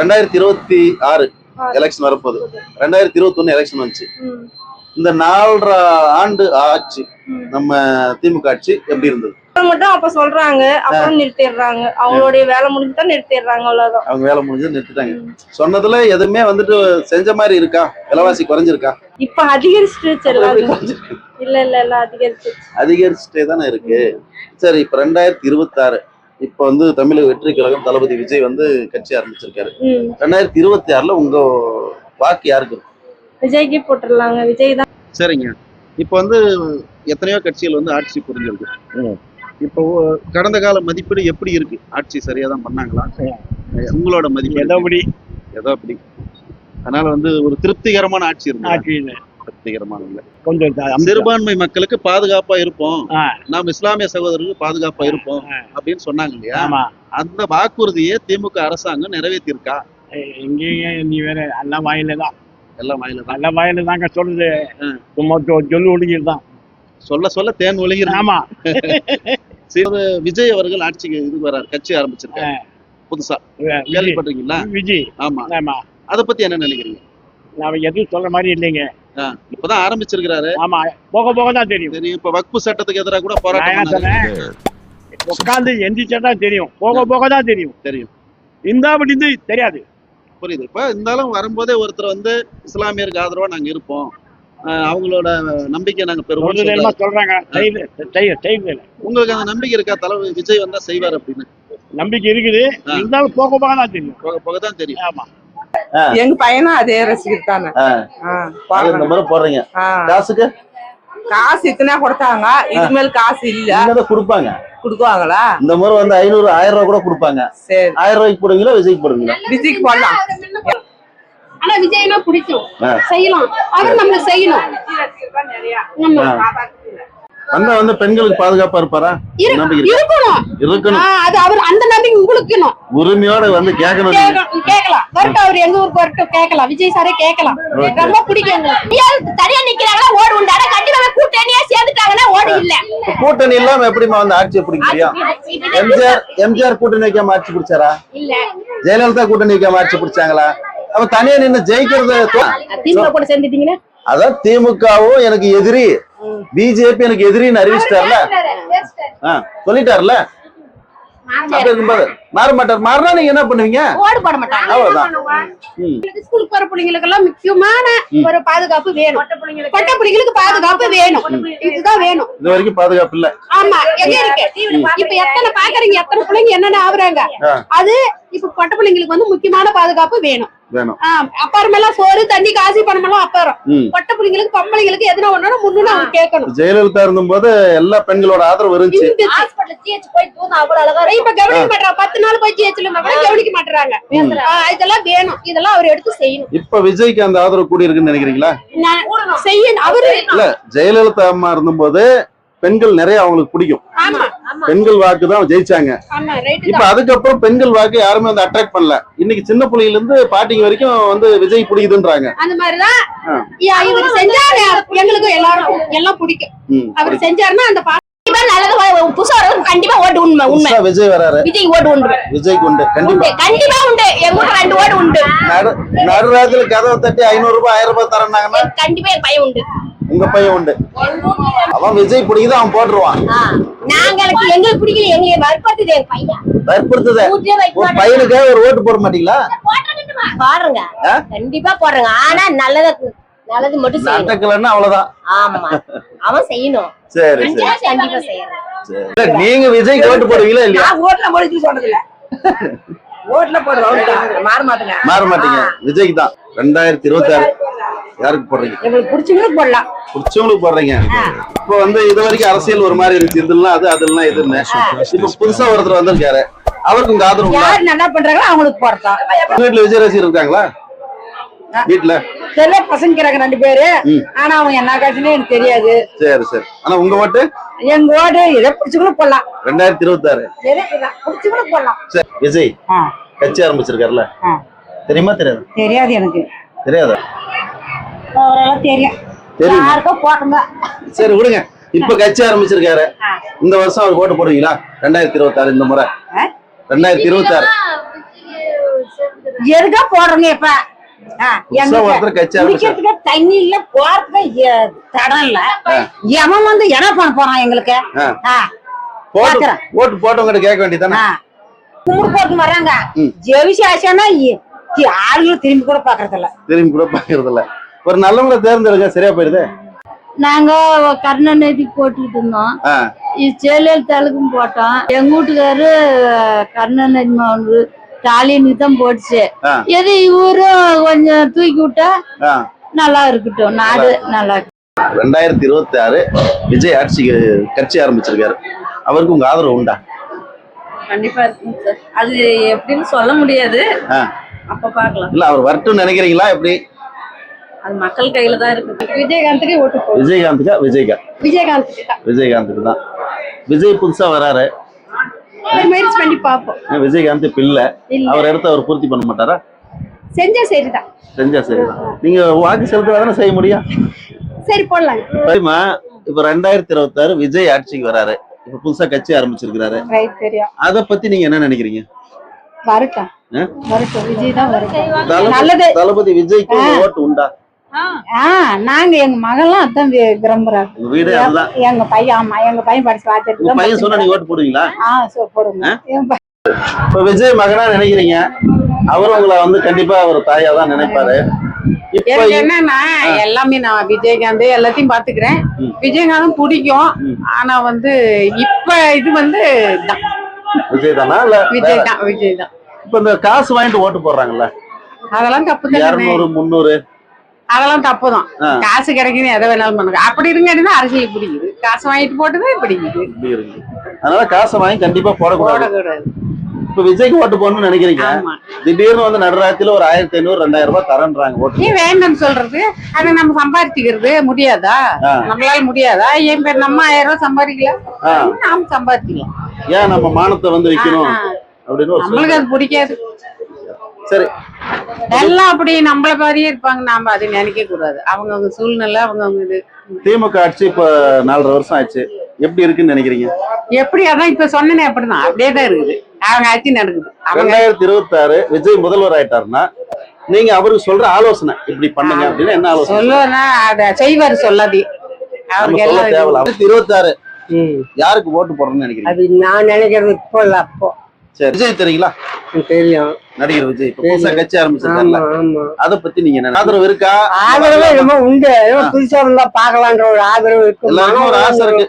ரெண்டாயிரத்தி இருபத்தி ஆறு எலெக்ஷன் வரப்போகுது. ரெண்டாயிரத்தி இருபத்தி ஒண்ணு எலெக்ஷன் வந்துச்சு இந்த நாலரை ஆண்டு ஆட்சி. நம்ம திமுக ஆட்சி எப்படி இருந்தது? மட்டும் அப்ப சொல்றாங்க அப்புறம் நிறுத்திடுறாங்க. அவங்களுடைய வேலை முடிஞ்சுதான் நிறுத்திடுறாங்க அவ்வளவுதான். அவங்க வேலை முடிஞ்சு நிறுத்திட்டாங்க. சொன்னதுல எதுவுமே வந்துட்டு செஞ்ச மாதிரி இருக்கா? விலைவாசி குறைஞ்சிருக்கா? இப்ப அதிகரிச்சிருச்சு இல்ல இல்ல இல்ல அதிகரிச்சு. அதிகரிச்சுட்டே தானே இருக்கு. சரி இப்ப ரெண்டாயிரத்தி இருபத்தாறு. இப்ப வந்து தமிழக வெற்றி கழகம் தளபதி விஜய் வந்து கட்சி ஆரம்பிச்சிருக்காரு. ரெண்டாயிரத்தி இருபத்தி ஆறுல உங்க வாக்கு யாருக்கு? விஜய்க்கு போட்டுடலாங்க. விஜய் தான். சரிங்க. இப்போ வந்து எத்தனையோ கட்சிகள் வந்து ஆட்சி புரிஞ்சிருக்கு. இப்போ கடந்த கால மதிப்பீடு எப்படி இருக்கு? ஆட்சி சரியா தான் பண்ணாங்களா? உங்களோட மதிப்பு எதோபடி ஏதோ அப்படி. அதனால வந்து ஒரு திருப்திகரமான ஆட்சி இருக்கு ஆட்சியில் இல்ல கொஞ்சம் சிறுபான்மை மக்களுக்கு பாதுகாப்பா இருப்போம். நாம் இஸ்லாமிய சகோதரர்களுக்கு பாதுகாப்பா இருப்போம் அப்படின்னு சொன்னாங்க இல்லையா? அந்த வாக்குறுதியை திமுக அரசாங்கம் நிறைவேற்றிருக்கா எங்கேயும் நீ வேற எல்லாம் வாயில தான். எல்லாம் வாயில தான். எல்லாம் வாயில தாங்க சொல்லுது. சும்மா சொல்லு ஒழுங்கிட்டு தான். சொல்ல சொல்ல தேன் ஒழுகிறது ஆமா. விஜய் அவர்கள் ஆட்சிக்கு இது வராரு கட்சி ஆரம்பிச்சிருக்காரு. புதுசா. கேள்விப்பட்டிருக்கீங்களா? விஜய். ஆமா. ஆமா. அத பத்தி என்ன நினைக்கிறீங்க? நான் எதுவும் சொல்ற மாதிரி இல்லைங்க. இப்பதான் ஆரம்பிச்சிருக்கிறாரு. ஆமா போக போக தான் தெரியும். சரி இப்ப வக்பு சட்டத்துக்கு எதிராக கூட போராட்டம் உட்காந்து எந்திரிச்சா தெரியும். போக போக தான் தெரியும். தெரியும். இந்த அப்படி இருந்து தெரியாது. புரியுது. இப்ப இருந்தாலும் வரும்போதே ஒருத்தர் வந்து இஸ்லாமியருக்கு ஆதரவா நாங்க இருப்போம். அவங்களோட நம்பிக்கை நாங்க பெறுவோம் சொல்றாங்க. உங்களுக்கு அந்த நம்பிக்கை இருக்கா? தலைவர் விஜய் வந்தா செய்வார் அப்படின்னு. நம்பிக்கை இருக்குது. இருந்தாலும் போக போக தான் தெரியும். போக போக தான் தெரியும். ஆமா. எங்க பையனும் அதே ரசிகர் தானே. இந்த. முறை போடுறீங்க? காசுக்கு? காசு இத்தனை கொடுத்தாங்க. இது மேல காசு இல்ல. கொடுப்பாங்க. கொடுக்குவாங்களா? இந்த முறை வந்து ஐநூறு ஆயிரம் ரூபாய் கூட கொடுப்பாங்க. சரி. ஆயிரம் ரூபாய்க்கு போடுவீங்களா விஜய்க்கு போடுவீங்களா? விஜய்க்கு போடலாம். ஆனா விஜய்னா பிடிக்கும். செய்யலாம். அவர் நம்மளுக்கு செய்யணும். ஆமா. வந்தா பெண்களுக்கு பாதுகாப்பா இருப்பாரா? இருக்கணும். இருக்கணும். அது அவர் அந்த நம்பிக்கை உங்களுக்கு. உரிமையோட வந்து கேட்கணும் கேட்கலாம். வரட்டும் அவர் எங்க ஊருக்கு வரட்டும் கேட்கலாம். விஜய் சாரே கேட்கலாம். ரொம்ப பிடிக்கும் எங்களுக்கு தனியா நிக்கிறாங்களா? ஓடு உண்டு. ஆனா கண்டிப்பா கூட்டணியா சேர்ந்துட்டாங்கன்னா ஓடு இல்ல. கூட்டணி இல்லாம எப்படிமா வந்து ஆட்சியை பிடிக்கிறியா எம்ஜிஆர் எம்ஜிஆர் கூட்டணி வைக்காம ஆட்சி பிடிச்சாரா? இல்ல. ஜெயலலிதா கூட்டணி வைக்காம ஆட்சி பிடிச்சாங்களா? அப்ப தனியா நின்னு ஜெயிக்கிறது திமுக கூட சேர்ந்துட்டீங்கன்னா? அதான் திமுகவும் எனக்கு எதிரி. பிஜேபி எனக்கு எதிரின்னு அறிவிச்சிட்டார்ல? சொல்லிட்டார்ல? மாற மாட்டார். மாறினா நீங்க என்ன பண்ணுவீங்க? ஓடு போட மாட்டாங்க. ஸ்கூலுக்கு போற பிள்ளைங்களுக்கு எல்லாம் முக்கியமான ஒரு பாதுகாப்பு வேணும். பொட்ட பிள்ளைங்களுக்கு பாதுகாப்பு வேணும். இதுதான் வேணும். இது வரைக்கும் பாதுகாப்பு இல்ல. ஆமா. இப்ப எத்தனை பாக்குறீங்க? எத்தனை பிள்ளைங்க என்னென்ன ஆகுறாங்க. அது இப்ப பொட்ட பிள்ளைங்களுக்கு வந்து முக்கியமான பாதுகாப்பு வேணும். வேணும். அப்புறமெல்லாம் சோறு தண்ணி காசி பணம் எல்லாம் அப்புறம். பொட்ட பிள்ளைங்களுக்கு பொம்பளைங்களுக்கு எதுனா ஒண்ணு முன்னு அவங்க கேட்கணும். ஜெயலலிதா இருந்தபோது எல்லா பெண்களோட ஆதரவு இருந்துச்சு. இப்ப கவனிக்க மாட்டாங்க பத்து நாள் போய் ஜிஹெச்ல கவனிக்க மாட்டாங்க இதெல்லாம் வேணும். இதெல்லாம் அவர் எடுத்து செய்யணும். இப்ப விஜய்க்கு அந்த ஆதரவு கூடி இருக்குன்னு நினைக்கிறீங்களா? நான் செய்யணும். அவரு இல்ல ஜெயலலிதா அம்மா இருந்தபோது பெண்கள் நிறைய அவங்களுக்கு பிடிக்கும். பெண்கள் வாக்கு தான் ஜெயிச்சாங்க. இப்ப அதுக்கப்புறம் பெண்கள் வாக்கு யாருமே வந்து அட்ராக்ட் பண்ணல. இன்னைக்கு சின்ன பிள்ளையில இருந்து பாட்டிங்க வரைக்கும் வந்து விஜய் பிடிக்குதுன்றாங்க. அந்த மாதிரிதான். இவர் செஞ்சாரு. எல்லாருக்கும் எல்லாம் பிடிக்கும். அவர் செஞ்சாருன்னா அந்த பா- நல்லது புதுசா கண்டிப்பா ஓட்டு உண்மை விஜய் வராரு விஜய் ஓட்டு உண்டு. விஜய்க்கு உண்டு கண்டிப்பா. கண்டிப்பா உண்டு. எங்க ஊர்ல ரெண்டு ஓட்டு உண்டு. நடு நடுராத்திரி கதவை தட்டி ஐநூறு ரூபாய் ஆயிரம் ரூபாய் தரேன்னாங்கன்னா கண்டிப்பா என் பையன் உண்டு. உங்க பையன் உண்டு. அவன் விஜய் பிடிக்குது அவன் போட்டுருவான். நாங்களுக்கு எங்களுக்கு பிடிக்கல எங்களை வற்படுத்துது எங்க பையன். வைக்க ஒரு பையனுக்கே ஒரு ஓட்டு போட மாட்டீங்களா? பாருங்க. ஆ? கண்டிப்பா போடுறேங்க. ஆனா நல்லது நல்லது மட்டும் செய்யணும். நடக்கலன்னா அவ்வளவுதான். ஆமா. அவன் செய்யணும். சரி சரி. கண்டிப்பா செய்யணும். நீங்க விஜய்க்கு ஓட்டு போடுவீங்களா இல்லையா? நான் ஓட்டுல போடுச்சு சொன்னது இல்ல ஓட்டுல போடுவோம் மாற மாட்டேங்க. மாற மாட்டீங்க. விஜய்க்கு தான். ரெண்டாயிரத்தி இருபத்தி ஆறு யாருக்கு போடுறீங்க? எங்களுக்கு பிடிச்சவங்களுக்கு போடலாம். பிடிச்சவங்களுக்கு போடுறீங்க. இப்போ வந்து இது வரைக்கும் அரசியல் ஒரு மாதிரி இருந்துச்சு. இதெல்லாம் அது அதெல்லாம் இதுன்னு இப்ப புதுசா ஒருத்தர் வந்திருக்காரு. அவருக்கு உங்க ஆதரவு? யார் நல்லா பண்றாங்களோ அவங்களுக்கு உங்க வீட்டுல விஜய் ரசிகர் இருக்காங்களா? வீட்டுல சில பசங்க இருக்கிறாங்க ரெண்டு பேரு. ஆனா அவங்க என்ன காசுன்னு எனக்கு தெரியாது. சரி சரி. ஆனா உங்க ஓட்டு? எங்க ஓடு எதை பிடிச்சவங்களும் போடலாம். ரெண்டாயிரத்தி இருபத்தி ஆறு சரி பிடிச்சவங்களும் போடலாம். சரி விஜய் கட்சி ஆரம்பிச்சிருக்காருல்ல. தெரியுமா தெரியாது? தெரியாது எனக்கு. தெரியாதா? தெரியும். தெரியும்? யாருக்கோ போட்டுங்க. சரி விடுங்க. இப்ப கட்சி ஆரம்பிச்சிருக்காரு. இந்த வருஷம் அவர் ஓட்டு போடுவீங்களா? ரெண்டாயிரத்தி இருபத்தி ஆறு இந்த முறை? ரெண்டாயிரத்தி இருபத்தி ஆறு எதுக்கா போடுறோங்க இப்ப? குடிக்கிறதுக்கு தண்ணி இல்ல போறதுக்கு தடம் இல்ல. எவன் வந்து என்ன பண்ண போறான் எங்களுக்கு. ஓட்டு போட்டவங்க கேட்க வேண்டியதானே. கும்பிடு போட்டு வர்றாங்க. ஜெவிசி ஆளுங்களும் திரும்பி கூட பாக்குறது இல்ல திரும்பி கூட பாக்குறது இல்ல ஒரு நல்லவங்களை தேர்ந்தெடுங்க சரியா போயிருது? நாங்க கருணாநிதி போட்டுக்கிட்டு இருந்தோம். ஜெயலலிதாவுக்கும் போட்டோம். எங்க வீட்டுக்காரு கருணாநிதி மாவன் ஸ்டாலினுக்கு தான் போட்டுச்சு ஆ. எது இவரும் கொஞ்சம் தூக்கி விட்டா ஆ. நல்லா இருக்கட்டும். நாடு நல்லா ரெண்டாயிரத்தி இருபத்தி ஆறு விஜய் ஆட்சிக்கு கட்சி ஆரம்பிச்சிருக்காரு. அவருக்கு உங்க ஆதரவு உண்டா? கண்டிப்பா இருக்குங்க சார். அது எப்படின்னு சொல்ல முடியாது. ஆ. அப்ப பாக்கலாம் இல்ல அவர் வரட்டும்னு நினைக்கிறீங்களா? எப்படி? அது மக்கள் கையில தான் இருக்கு. விஜயகாந்துக்கு ஓட்டு விஜயகாந்துக்கா? விஜய்கா விஜயகாந்துக்கு தான். விஜயகாந்துக்கு தான். விஜய் புதுசா வராரு. முயற்சி பண்ணி பார்ப்போம். விஜயகாந்த் இல்ல. அவர் இடத்த அவர் பூர்த்தி பண்ண மாட்டாரா? செஞ்சா சரிதான் செஞ்சா சரிதான் நீங்க வாக்கு செலுத்தாதானே செய்ய முடியும் சரி போடலாங்க. சரிம்மா. இப்ப ரெண்டாயிரத்தி இருபத்தாறு விஜய் ஆட்சிக்கு வராரு. இப்ப புதுசா கட்சி ஆரம்பிச்சிருக்கிறாரு. அத பத்தி நீங்க என்ன நினைக்கிறீங்க? வரட்டும் தளபதி- விஜய்க்கு ஓட்டு உண்டா? நாங்க எங்க மகன்லாம் அதான் விரும்புறாங்க. எங்க பையன் ஆமா எங்க பையன் படிச்சு பார்த்துட்டு உங்க தான் பையன் சொன்னா நீங்க ஓட்டு போடுவீங்களா? ஆ சோ போடுங்க. என் பையன் இப்ப விஜய் மகனா நினைக்கிறீங்க? அவரும் உங்களை வந்து கண்டிப்பா ஒரு தாயா தான் நினைப்பாரு. என்னன்னா எல்லாமே நான் விஜயகாந்த் எல்லாத்தையும் பாத்துக்கிறேன். விஜயகாந்தும் பிடிக்கும். ஆனா வந்து இப்ப இது வந்து. விஜய் தானா? இல்ல விஜய்? தான் விஜய் தான். இப்ப இந்த காசு வாங்கிட்டு ஓட்டு போடுறாங்கல்ல? அதெல்லாம் தப்பு இருநூறு முந்நூறு. அதெல்லாம் தப்பு தான் ஆ. காசு கிடைக்குன்னு எதை வேணாலும் பண்ணுங்க. அப்படி இருங்காட்டி தான் அரசியல் பிடிக்குது காசு வாங்கிட்டு போட்டுதான் பிடிக்குது அதனால காசை வாங்கி கண்டிப்பா போடக்கூடாது. இப்ப விஜய்க்கு ஓட்டு போடணும்னு நினைக்கிறீங்க? திடீர்னு வந்து நடுராத்திரில ஒரு ஆயிரத்தி ஐநூறு ரெண்டாயிரம் ரூபாய் தரேன்றாங்க ஓட்டு ஏன் வேண்டாம்னு சொல்றது? அது நம்ம சம்பாதிச்சுக்கிறது முடியாதா. நம்மளால முடியாதா? என் பேர் நம்ம ஆயிரம் ரூபாய் சம்பாதிக்கலாம். நாம சம்பாதிக்கலாம் ஏன் நம்ம மானத்தை வந்து விக்கணும். அப்படின்னு நம்மளுக்கு. அது பிடிக்காது. சரி. எல்லாம் அப்படி நம்மள மாதிரியே இருப்பாங்க. நாம அதை நினைக்க கூடாது. அவங்கவங்க சூழ்நிலை அவங்கவங்க இது. திமுக ஆட்சி இப்ப நாலரை வருஷம் ஆச்சு. எப்படி இருக்குன்னு நினைக்கிறீங்க? எப்படி? அதான் இப்ப சொன்னேனே அப்படிதான். அப்படியே தான் இருக்குது. அவங்க ஆட்சி நடக்குது. அவங்க ரெண்டாயிரத்தி இருபத்தி ஆறு விஜய் முதல்வர் ஆயிட்டாருன்னா நீங்க அவருக்கு சொல்ற ஆலோசனை இப்படி பண்ணுங்க அப்படின்னு என்ன ஆலோசனை? சொல்லுவனா அத செய்வாரு சொல்லாதி. அவருக்கு எல்லாம் தேவையில்ல. இருபத்தி ஆறு யாருக்கு ஓட்டு போடணும்னு நினைக்கிறீங்க? அது நான் நினைக்கிறது இப்போ இல்ல அப்போ. சரி. விஜய் தெரியுங்களா? தெரியும். நடிகர் விஜய். புதுசா கட்சி ஆரம்பிச்சிருக்காருல்ல. ஆமா அத பத்தி நீங்க என்ன ஆதரவு இருக்கா? ஆதரவு என்னமோ உண்டு ஏதோ புதுசா இருந்தா பாக்கலான்ற ஒரு ஆதரவு இருக்கு. எல்லாருக்கும் ஒரு ஆசை இருக்கு.